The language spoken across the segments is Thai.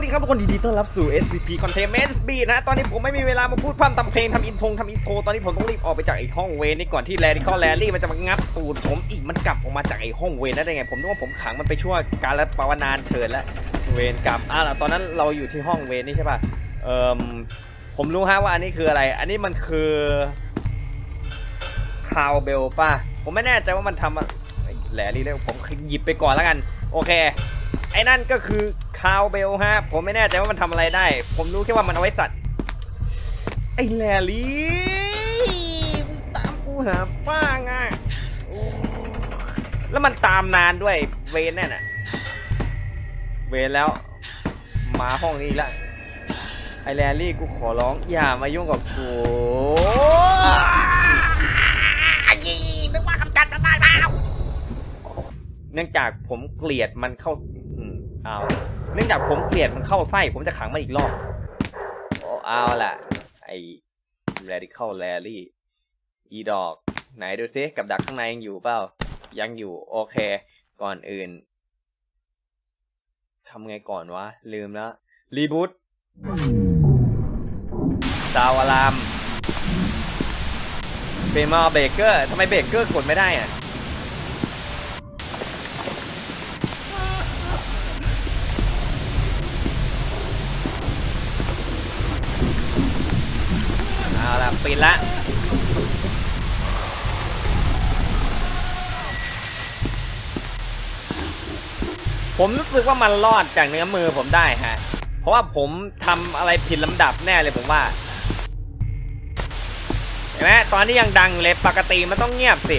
วัสดีครับทุกคนดีต้อนรับสู่ SCP Containment Speed นะ ตอนนี้ผมไม่มีเวลามาพูดพร่ำทำเพลงทำอินทงทำอินโทรตอนนี้ผมต้องรีบออกไปจากไอ้ห้องเวรนี่ก่อนที่แลรี่ก็แลรี่มันจะมางับตูดผมอีกมันกลับออกมาจากไอ้ห้องเวรนั่นได้ไง ผมนึกว่าผมขังมันไปชั่วการละปวนานเถิดแล้วเวรกรรมอะตอนนั้นเราอยู่ที่ห้องเวรนี่ใช่ป่ะเอ่อผมรู้ฮะว่าอันนี้คืออะไร อันนี้มันคือคาวเบลป่ะผมไม่แน่ใจว่ามันทำอะแลรี่เรียกผมหยิบไปก่อนแล้วกัน โอเค ไอ้นั่นก็คือคาวเบลฮะ ผมไม่แน่ใจว่ามันทำอะไรได้ ผมรู้แค่ว่ามันเอาไว้สัตว์ ไอ้แลลี่มึงตามกูหาป้าไงโอ้แล้วมันตามนานด้วยเวนนั่นน่ะ เวนแล้ว มาห้องนี้อีกละไอ้แลลี่กูขอร้อง อย่ามายุ่งกับกูยี่นึกว่าคำจัดมันได้เปล่าเนื่องจากผมเกลียดมันเข้าอืม เอาเนื่องจากผมเกลียดมันเข้าไส้ผมจะขังมันอีกรอบโอ้เอาล่ะ ไอ้ radical rally อีดอก ไหนดูซิกับดักข้างในยังอยู่เปล่า ยังอยู่ โอเค ก่อนอื่นทำไงก่อนวะ ลืมแล้วรีบูตดาวอลามเฟมอเบเกอร์ทำไมเบเกอร์กดไม่ได้อะ เอาละ ปิดละผมรู้สึกว่ามันรอดจากเนื้อมือผมได้ฮะ เพราะว่าผมทำอะไรผิดลำดับแน่เลยผมว่า เห็นไหมตอนนี้ยังดังเลยปกติมันต้องเงียบสิ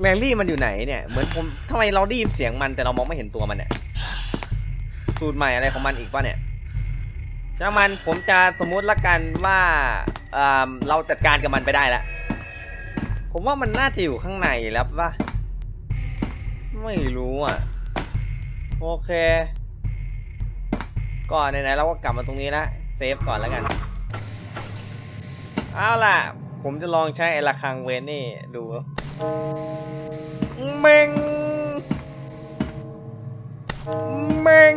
แมรี่มันอยู่ไหนเนี่ย เหมือนผมทำไมเราได้ยินเสียงมันแต่เรามองไม่เห็นตัวมันเนี่ย สูตรใหม่อะไรของมันอีกปะเนี่ย ช่างมันผมจะสมมุติละกันว่าเเราจัดการกับมันไปได้แล้ว ผมว่ามันน่าจะอยู่ข้างในแล้วป่ะไม่รู้อะ โอเค ก่อนไหนๆเราก็กลับมาตรงนี้ล้วเซฟก่อนแล้วกัน เอาล่ะ ผมจะลองใช้ไอ้ระฆังเวนนี่ดูเมงเมง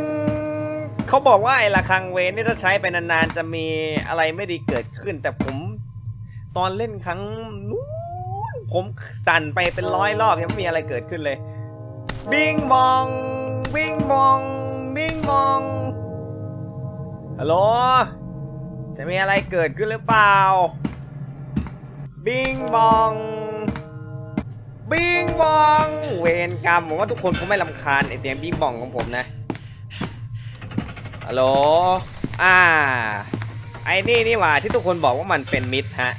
เขาบอกว่าไอ้ระฆังเวนนี่ถ้าใช้ไปนานๆจะมีอะไรไม่ดีเกิดขึ้น แต่ผมตอนเล่นครั้งนู้นผมสั่นไปเป็นร้อยรอบยังไม่มีอะไรเกิดขึ้นเลย บิงบอง บิงบอง บิงบองฮัลโหลจะมีอะไรเกิดขึ้นหรือเปล่า บิงบอง บิงบอง เวรกรรมผมว่าทุกคนคงไม่ลำคาญไอเสียงบิงบองของผมนะ ฮัลโหล อ่า ไอ้นี่นี่หว่าที่ทุกคนบอกว่ามันเป็นมิดฮะ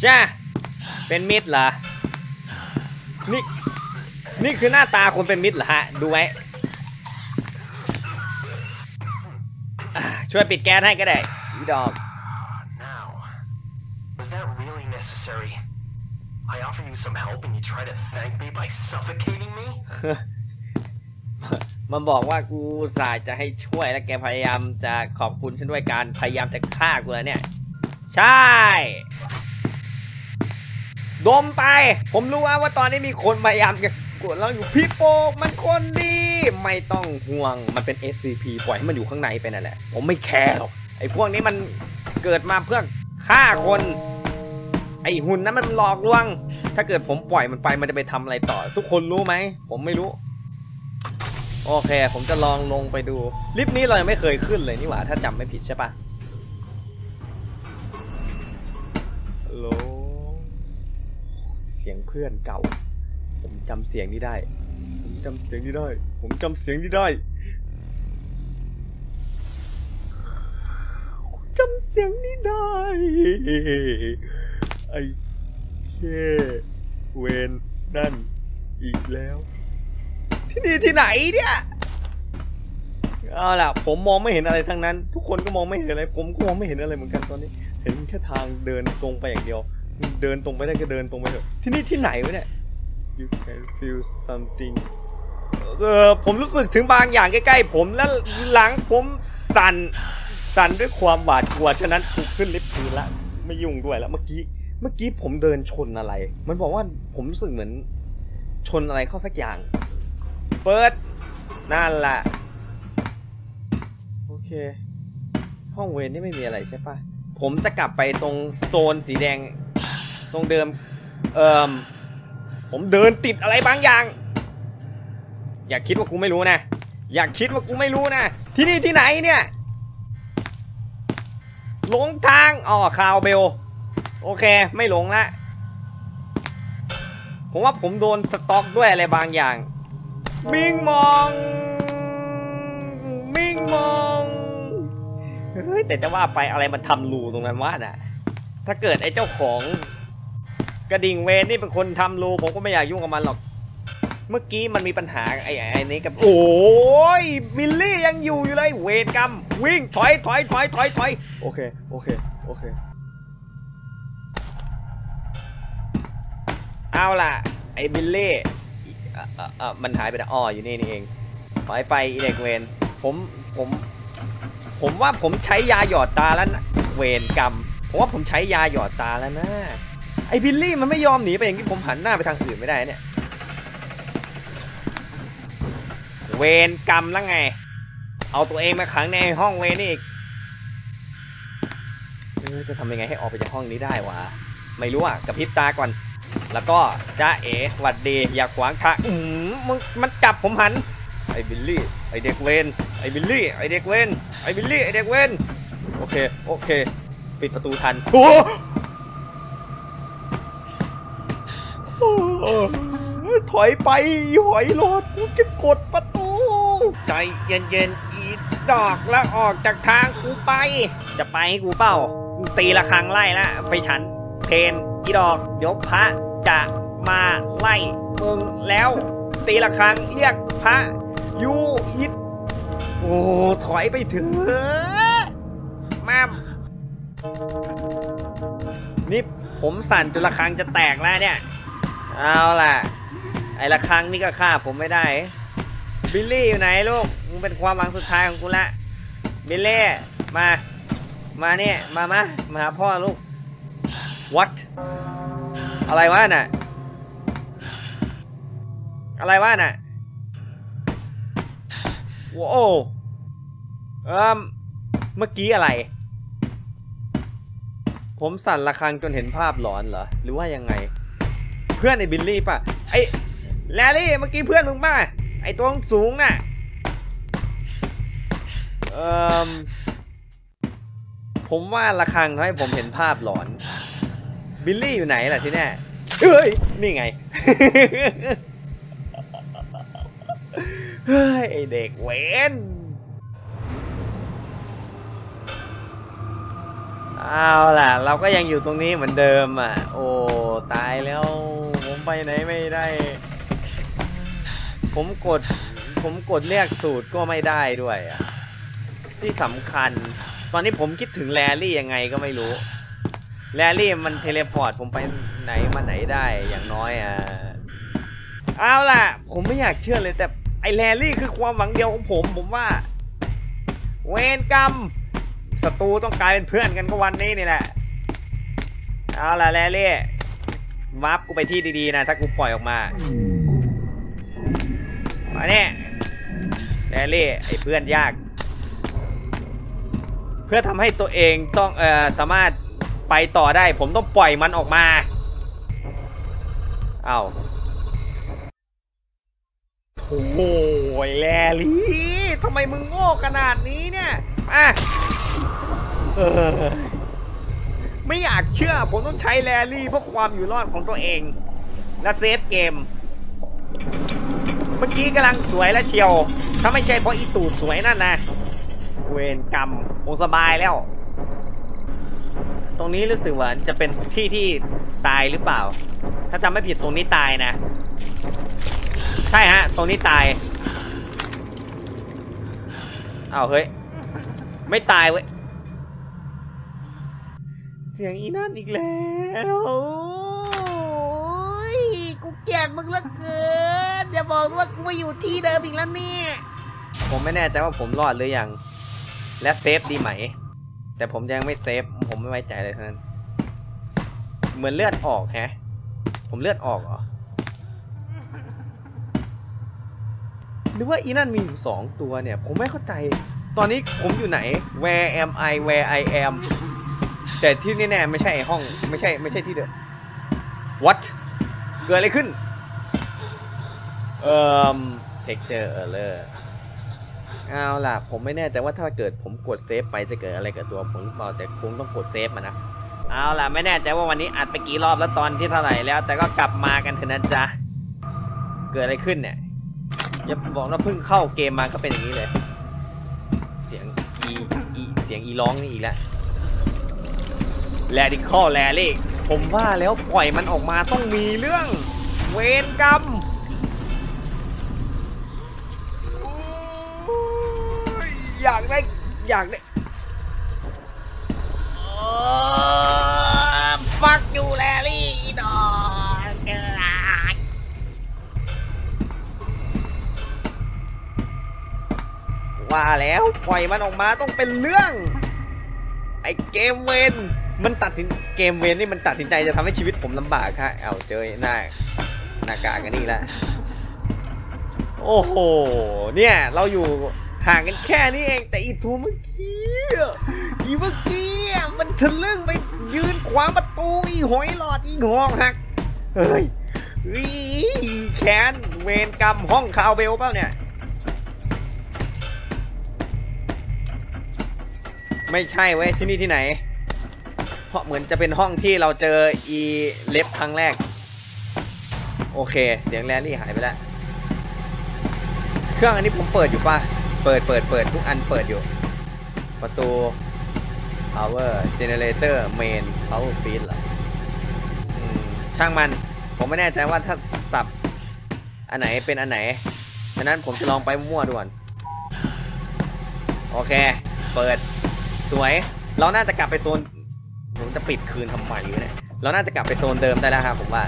ใช่ เป็นมิดเหรอ นี่ นี่คือหน้าตาคนเป็นมิดเหรอฮะ ดูไว้อ่าช่วยปิดแก๊สให้ก็ได้อีดอก Now, was that really necessary? I offer you some help and you try to thank me by suffocating me? มันบอกว่ากูสายจะให้ช่วยและแกพยายามจะขอบคุณฉันด้วยการพยายามจะฆ่ากูแล้วเนี่ย ใช่ ดมไป ผมรู้ว่าว่าตอนนี้มีคนพยายามจะกดเราอยู่พี่โป๊กมันคนดี ไม่ต้องห่วงมันเป็น SCP ปล่อยให้มันอยู่ข้างในไปนั่นแหละ ผมไม่แคร์หรอกไอ้พวกนี้มันเกิดมาเพื่อฆ่าคน ไอ้หุ่นนั้นมันหลอกลวง ถ้าเกิดผมปล่อยมันไปมันจะไปทำอะไรต่อ ทุกคนรู้ไหม ผมไม่รู้ โอเค ผมจะลองลงไปดู ลิฟต์นี้เรายังไม่เคยขึ้นเลยนี่หว่า ถ้าจำไม่ผิดใช่ปะโลเสียงเพื่อนเก่า ผมจำเสียงนี้ได้ ผมจำเสียงนี้ได้ ผมจำเสียงนี้ได้จำเสียงนี้ได้ ไอ้เค่เวนนั่นอีกแล้ว ที่นี่ที่ไหนเนี่ยเอาล่ะ ผมมองไม่เห็นอะไรทั้งนั้น ทุกคนก็มองไม่เห็นอะไร ผมก็มองไม่เห็นอะไรเหมือนกันตอนนี้ เห็นแค่ทางเดินตรงไปอย่างเดียว เดินตรงไปได้ก็เดินตรงไปเถอะ ที่นี่ที่ไหนวะเนี่ย you can feel something เออผมรู้สึกถึงบางอย่างใกล้ๆ ผมแล้วหลังผมสั่น สั่นด้วยความหวาดกลัว ฉะนั้นกูขึ้นลิฟต์คืนละ ไม่ยุ่งด้วยแล้วเมื่อกี้ เมื่อกี้ผมเดินชนอะไร มันบอกว่าผมรู้สึกเหมือนชนอะไรเข้าสักอย่าง เปิด นั่นแหละโอเค ห้องเวรนี่ไม่มีอะไรใช่ปะผมจะกลับไปตรงโซนสีแดง ตรงเดิม เอ่มผมเดินติดอะไรบางอย่าง อย่าคิดว่ากูไม่รู้นะ อย่าคิดว่ากูไม่รู้นะ ที่นี่ที่ไหนเนี่ยหลงทาง อ๋อ คาวเบล โอเค ไม่หลงละ ผมว่าผมโดนสต็อกด้วยอะไรบางอย่าง มิงมอง มิงมองเฮ้ยแต่จะว่าไปอะไรมันทำรูตรงนั้นวะน่ะ ถ้าเกิดไอ้เจ้าของกระดิ่งเวนนี่เป็นคนทำรูผมก็ไม่อยากยุ่งกับมันหรอก เมื่อกี้มันมีปัญหาไอ้ไอ้นี้กับ โอ้ยบิลลี่ยังอยู่อยู่เลยเวรกรรมวิ่งถอยถอยถอยถอยถอยโอเคโอเคโอเค เอาล่ะ ไอ้บิลลี่เอ่อเอ่อเอ่อมันหายไปแล้วอ๋ออยู่นี่นี่เองถอยไปอีเด็กเวนผมผม ผมว่าผมใช้ยาหยอดตาแล้วนะเวรกรรมผมว่าผมใช้ยาหยอดตาแล้วนะไอ้บิลลี่มันไม่ยอมหนีไปอย่างที่ผมหันหน้าไปทางอื่นไม่ได้เนี่ยเวรกรรมแล้วไง เอาตัวเองมาขังในห้องเวรนี่อีกจะทำยังไงให้ออกไปจากห้องนี้ได้วะ ไม่รู้อะกระพริบตาก่อน แล้วก็จ้าเอ๋หวัดดีอย่าขวางทางอืมมึงมันจับผมหัน ไอ้บิลลี่ ไอ้เด็กเวนไอ้บิลลี่ ไอ้เด็กเวนไอ้บิลลี่ ไอ้เด็กเวนโอเค โอเค ปิดประตูทัน โอ้โอ้ถอยไปอีหอยโลดกูจะกดประตู ใจเย็นๆ อีดอกแล้วออกจากทางกูไป จะไปให้กูเป้า ตีละครั้งไล่ละ ไปฉัน เพนอีดอกยวพระ จะมาไล่มึงแล้วตีละครั้งเรียกพระยูอิดโอ้ถอยไปเถอะมามนี่ผมสั่นจนละครั้งจะแตกแล้วเนี่ย เอาล่ะ ไอ้ละครั้งนี่ก็ฆ่าผมไม่ได้ บิลลี่อยู่ไหนลูก มึงเป็นความหวังสุดท้ายของกูละ บิลลี่มา มาเนี่ย มามามาหาพ่อลูก what อะไรวะน่ะ อะไรวะน่ะว้าวเอ่มเมื่อกี้อะไร ผมสั่นระฆังจนเห็นภาพหลอนเหรอ หรือว่ายังไง เพื่อนไอ้บิลลี่ป่ะ ไอ้แลลี่เมื่อกี้เพื่อนมึงป่ะ ไอ้ตัวสูงน่ะ เอ่มผมว่าระฆังทำให้ผมเห็นภาพหลอน บิลลี่อยู่ไหนล่ะที่แน่เฮ้ย นี่ไง เฮ้ยไอเด็กเวนเอาล่ะ เราก็ยังอยู่ตรงนี้เหมือนเดิมอะ โอ้ ตายแล้ว ผมไปไหนไม่ได้ ผมกด ผมกดเรียกสูตรก็ไม่ได้ด้วยอะ ที่สำคัญ ตอนนี้ผมคิดถึงแลลี่ยังไงก็ไม่รู้ แลลี่มันเทเลพอร์ตผมไปไหนมาไหนได้อย่างน้อยอะเอาล่ะ ผมไม่อยากเชื่อเลยแต่ไอแลลี่คือความหวังเดียวของผมผมว่า เวรกรรมศัตรูต้องกลายเป็นเพื่อนกันก็วันนี้นี่แหละ เอาล่ะแลลี่วับกูไปที่ดีๆนะถ้ากูปล่อยออกมามาเนี่ยแลลี่ไอเพื่อนยาก เพื่อทำให้ตัวเองต้องเอ่อสามารถ ไปต่อได้ ผมต้องปล่อยมันออกมา เอาโถ่แลลี่ทำไมมึงโง่ขนาดนี้เนี่ยอะเออไม่อยากเชื่อ ผมต้องใช้แลลี่เพื่อความอยู่รอดของตัวเอง และเซฟเกม เมื่อกี้กำลังสวยและเชียว ถ้าไม่ใช่เพราะอีตูดสวยนั่นนะ เวรกรรมคงสบายแล้ว ตรงนี้รู้สึกว่าจะเป็นที่ที่ตายหรือเปล่า ถ้าจำไม่ผิดตรงนี้ตายนะ ใช่ฮะ ตรงนี้ตายอ้าวเฮ้ย ไม่ตายเว้ย เสียงอีนั่นอีกแล้วโอ้ยกูเกลียดมึงเหลือเกิน อย่าบอกว่ากูมาอยู่ที่เดิมอีกแล้วเนี่ย ผมไม่แน่ใจว่าผมรอดหรือยัง และเซฟดีไหม แต่ผมยังไม่เซฟ ผมไม่ไว้ใจเลยทั้นั้น เหมือนเลือดออกแฮะ ผมเลือดออกเหรอ หรือว่าอีนั่นมีอยู่สองตัวเนี่ย ผมไม่เข้าใจ ตอนนี้ผมอยู่ไหน where am I where I am แต่ที่แน่ๆไม่ใช่ห้องไม่ใช่ไม่ใช่ที่เดิม what เกิดอะไรขึ้น เอ่อ texture error เอาล่ะ ผมไม่แน่ใจว่าถ้าเกิดผมกดเซฟไปจะเกิดอะไรกับตัวผมหรือเปล่าแต่คงต้องกดเซฟมานะเอาล่ะไม่แน่ใจว่าวันนี้อัดไปกี่รอบแล้วตอนที่เท่าไหร่แล้ว แต่ก็กลับมากันเถอะนะจ๊ะเกิดอะไรขึ้นเนี่ยอย่าบอกว่าเพิ่งเข้าเกมมาก็เป็นอย่างนี้เลย เสียงอีอีเสียงอีร้องนี่อีกแล้วแลดิคอแลลี่ผมว่าแล้วปล่อยมันออกมาต้องมีเรื่อง เวรกรรม อยากได้อยากได้ฟักอยู่แลลี่อีดอกเกลาว่าแล้วปล่อยมันออกมาต้องเป็นเรื่อง ไอเกมเวนมันตัดสินเกมเวนนี่มันตัดสินใจจะทำให้ชีวิตผมลำบากค่ะเอาเจอหน้าหน้ากากกันนี่แหละโอ้โห เนี่ย เราอยู่ ห่างกันแค่นี้เองแต่อีทูเมื่อกี้อีเมื่อกี้มันทะลึ่งไปยืนขวางประตูอีหอยหลอดอีหอกหักเฮ้ยอีแคนเวรกรรมห้องคาวเบลเปล่าเนี่ย ไม่ใช่เว้ยที่นี่ที่ไหน เพราะเหมือนจะเป็นห้องที่เราเจออีเล็บครั้งแรก โอเค เสียงแรลลี่หายไปแล้ว เครื่องอันนี้ผมเปิดอยู่ป่ะ เปิดเปิดเปิดทุกอันเปิดอยู่ ประตู power generator main power feed เหรออืมช่างมัน ผมไม่แน่ใจว่าถ้าสับ อันไหนเป็นอันไหน ฉะนั้นผมจะลองไปมั่วๆดูก่อนโอเค เปิด สวย เราน่าจะกลับไปโซน ผมจะปิดคืนทำไมวะเนี่ย เราน่าจะกลับไปโซนเดิมได้แล้วครับผมว่า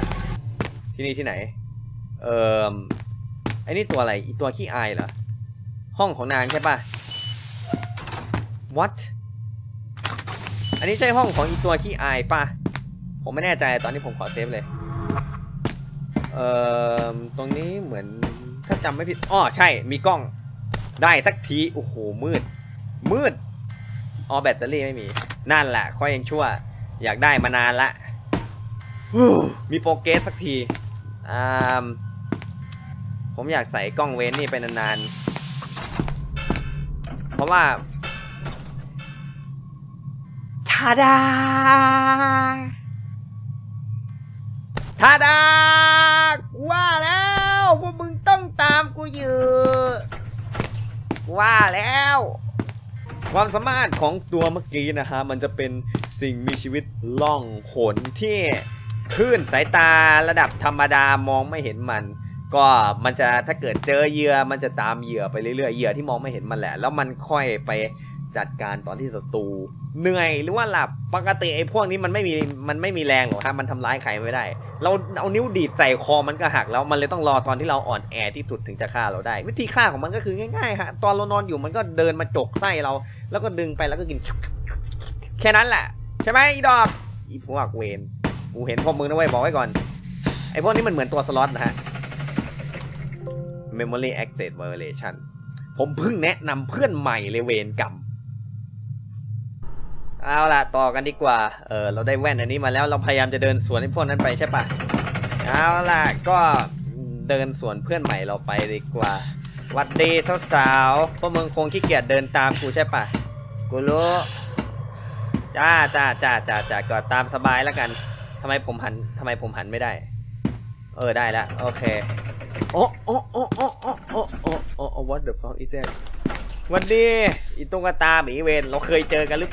ที่นี่ที่ไหน เอ่อไอ้นี่ตัวอะไรอีตัวขี้อายเหรอ ห้องของนางใช่ปะ what อันนี้ใช่ห้องของอีตัวขี้อายปะผมไม่แน่ใจตอนนี้ผมขอเซฟเลย เอ่อ ตรงนี้เหมือนถ้าจำไม่ผิดอ้อใช่ มีกล้อง ได้สักที โอ้โห มืด มืด อ๋อแบตเตอรี่ไม่มี นั่นแหละ ค่อยยังชั่ว อยากได้มานานละ มีโปรเกสสักที อ่า ผมอยากใส่กล้องเว้นนี่ไปนานๆ ราะว่าทาดาทาดากูว่าแล้วพวกมึงต้องตามกูอยู่กูว่าแล้ว ความสามารถของตัวเมื่อกี้นะฮะมันจะเป็นสิ่งมีชีวิตล่องหนที่คลื่นสายตาระดับธรรมดามองไม่เห็นมัน ก็มันจะถ้าเกิดเจอเหยื่อมันจะตามเหยื่อไปเรื่อยๆเหยื่อที่มองไม่เห็นมันแหละ แล้วมันค่อยไปจัดการตอนที่ศัตรูเหนื่อยหรือว่าหลับปกติไอ้พวกนี้มันไม่มีมันไม่มีแรงหรอกฮะมันทำร้ายใครไม่ได้ เราเอานิ้วดีดใส่คอมันก็หักแล้วมันเลยต้องรอตอนที่เราอ่อนแอที่สุดถึงจะฆ่าเราได้ วิธีฆ่าของมันก็คือง่ายๆฮะตอนเรานอนอยู่มันก็เดินมาจกไส้เรา แล้วก็ดึงไปแล้วก็กิน แค่นั้นแหละ ใช่ไหมอีดอกอีพวกเวนกูเห็นพวกมึงนะเว้ยบอกไว้ก่อนไอพวกนี้มันเหมือนตัวสล็อตนะฮะ Memory Access Violation ผมเพิ่งแนะนำเพื่อนใหม่เลยเวนกรรมเอาล่ะ ต่อกันดีกว่า เออเราได้แว่นอันนี้มาแล้วเราพยายามจะเดินสวนไอ้พวกนั้นไปใช่ปะเอาล่ะ ก็เดินสวนเพื่อนใหม่เราไปดีกว่าหวัดดีสาวๆพวกมึงคงขี้เกียจเดินตามกูใช่ปะกูรู้จ้าจ้าจ้าจ้าจ้าก็ตามสบายแล้วกันทำไมผมหันทำไมผมหันไม่ได้ เออได้แล้วโอเค โอ้โอ้โอ้โอ้โอ้โอ้โอ้โอ้ what the fuck is that วันดีอีตุงกตาหมีเวนเราเคยเจอกันหรือ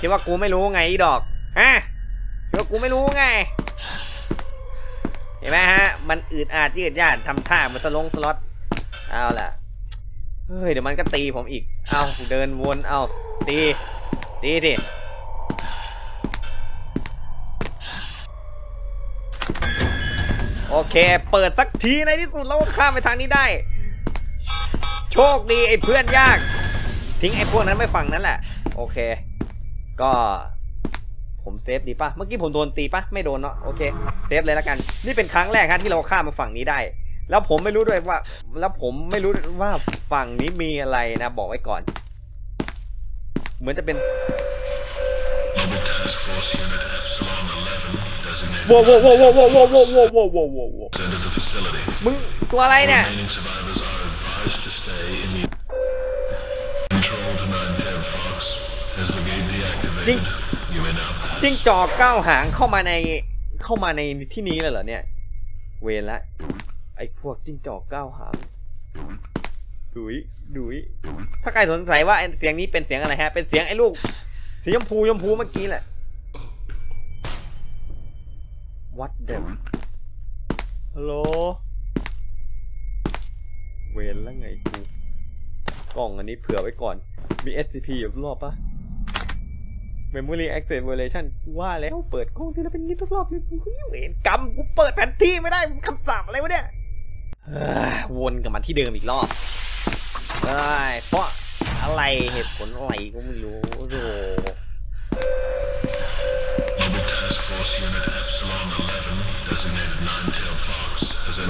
คิดว่ากูไม่รู้ไงอีดอกฮะคิดว่ากูไม่รู้ไง เห็นไหมฮะ มันอืดอาดยืดยาดทำท่าเหมันสลงสล็อตเอาล่ะเฮ้ยเดี๋ยวมันก็ตีผมอีก เอาเดินวนเอาตีตีสิ เค เปิดสักทีในที่สุดเราก็ข้ามไปทางนี้ได้ โชคดีไอ้เพื่อนยาก ทิ้งไอ้พวกนั้นไม่ฟังนั่นแหละ โอเค ก็ผมเซฟดีปะเมื่อกี้ผมโดนตีปะไม่โดนเนาะโอเคเซฟเลยละกัน นี่เป็นครั้งแรกฮะที่เราข้ามมาฝั่งนี้ได้ แล้วผมไม่รู้ด้วยว่า แล้วผมไม่รู้ว่าฝั่งนี้มีอะไรนะบอกไว้ก่อน เหมือนจะเป็น โว้วโว้วโว้วโว้วโว้วโว้วโว้วโว้วโว้วโว้วโว้โว้มึงตัวอะไรเนี่ย Remaining survivors are advised to stay in the control to 910 Fox. Has the gate deactivated? Jing- You may now pass. จิ้งจอกก้าวหางเข้ามาในเข้ามาในที่นี้เลยเหรอเนี่ย เวรละไอ้พวกจิ้งจอกก้าวหางดุยดุยถ้าใครสงสัยว่าเสียงนี้เป็นเสียงอะไรฮะ เป็นเสียงไอ้ลูกสีชมพูชมพูเมื่อกี้แหละ What the ฮัลโหล เวรแล้วไงกู กล่องอันนี้เผื่อไว้ก่อน มี SCP อยู่รอบปะ Memory Access Violation กูว่าแล้วเปิดกล้องทีละเป็นงี้ทุกรอบเลยกูเวรกรรมกูเปิดแผนที่ไม่ได้คำสั่งอะไรวะเนี่ยเอ้ยวนกลับมาที่เดิมอีกรอบเอ้ยเพราะอะไรเหตุผลอะไรก็ไม่รู้โอ้ ส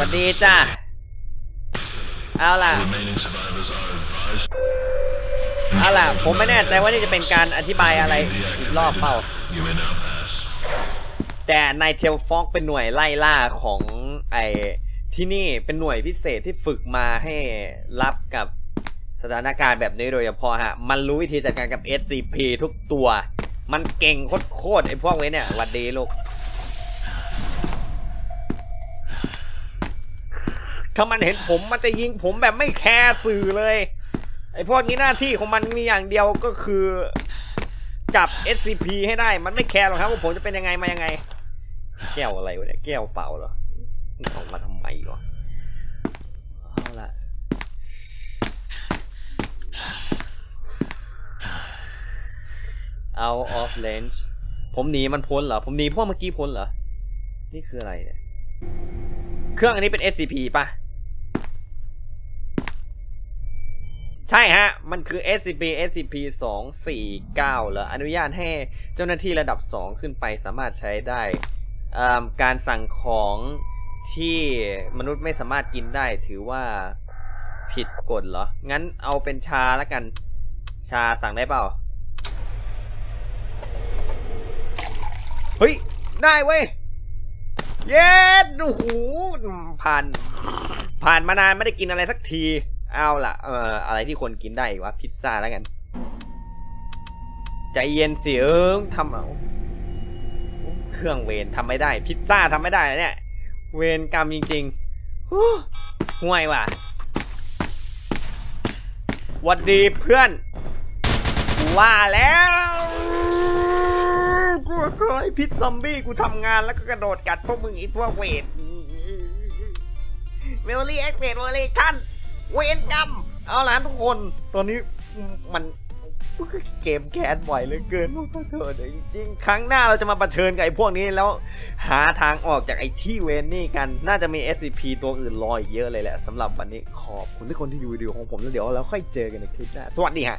วัส entered ดีจ้าเอาล่ะ Remaining survivors are advised เอาล่ะ ผมไม่แน่ใจว่านี่จะเป็นการอธิบายอะไรอีกรอบเปล่า You may now pass. แต่นายเทลฟอกเป็นหน่วยไล่ล่าของไอที่นี่เป็นหน่วยพิเศษที่ฝึกมาให้รับกับสถานการณ์แบบนี้โดยเฉพาะฮะ มันรู้วิธีจัดการกับ SCP ทุกตัว มันเก่งโคตรๆไอ้พวกเว้ยเนี่ยวัดดีลูก ถ้ามันเห็นผมมันจะยิงผมแบบไม่แคร์สื่อเลย ไอ้พวกนี้หน้าที่ของมันมีอย่างเดียวก็คือจับ SCP ให้ได้ มันไม่แคร์หรอกครับว่าผมจะเป็นยังไงมายังไง แก้วอะไรวะเนี่ย แก้วเปล่าเหรอมึงเอามาทำไมวะ out of range ผมหนีมันพ้นเหรอ ผมหนีพราะเมื่อกี้พ้นเหรอ นี่คืออะไรเนี่ย เครื่องอันนี้เป็น SCP ป่ะ ใช่ฮะ มันคือ SCP SCP 249เหรอ อนุญาตให้เจ้าหน้าที่ระดับ 2 ขึ้นไปสามารถใช้ได้ การสั่งของที่มนุษย์ไม่สามารถกินได้ถือว่าผิดกฎเหรอ งั้นเอาเป็นชาแล้วกัน ชาสั่งได้เปล่า เฮ้ย ได้เว้ย เย็ดโอ้โหผ่าน ผ่านมานานไม่ได้กินอะไรสักที เอาล่ะ เอ่อ อะไรที่คนกินได้อีกวะ พิซซ่าแล้วกัน ใจเย็นสิเอิงทำเอา เครื่องเวรทำไม่ได้ พิซซ่าทำไม่ได้เนี่ย เวรกรรมจริงๆห่วยว่ะวัดดีเพื่อนว่าแล้ว กูเคยพิษซอมบี้กูทำงานแล้วก็กระโดดกัดพวกมึงไอีพวกเวรเมลลี่แอคเซสเวอร์เลชั่นเวรกรรมเอาล่ะทุกคนตอนนี้มันเกมแคสบ่อยเหลือเกินพวกขอโทษจริงๆ ครั้งหน้าเราจะมาประเชิญกับไอ้พวกนี้แล้วหาทางออกจากไอ้ที่เวนนี่กัน น่าจะมี SCP ตัวอื่นรออีกเยอะเลยแหละสำหรับวันนี้ขอบคุณทุกคนที่ดูวิดีโอของผมแล้วเดี๋ยวเราค่อยเจอกันในคลิปหน้า สวัสดีฮะ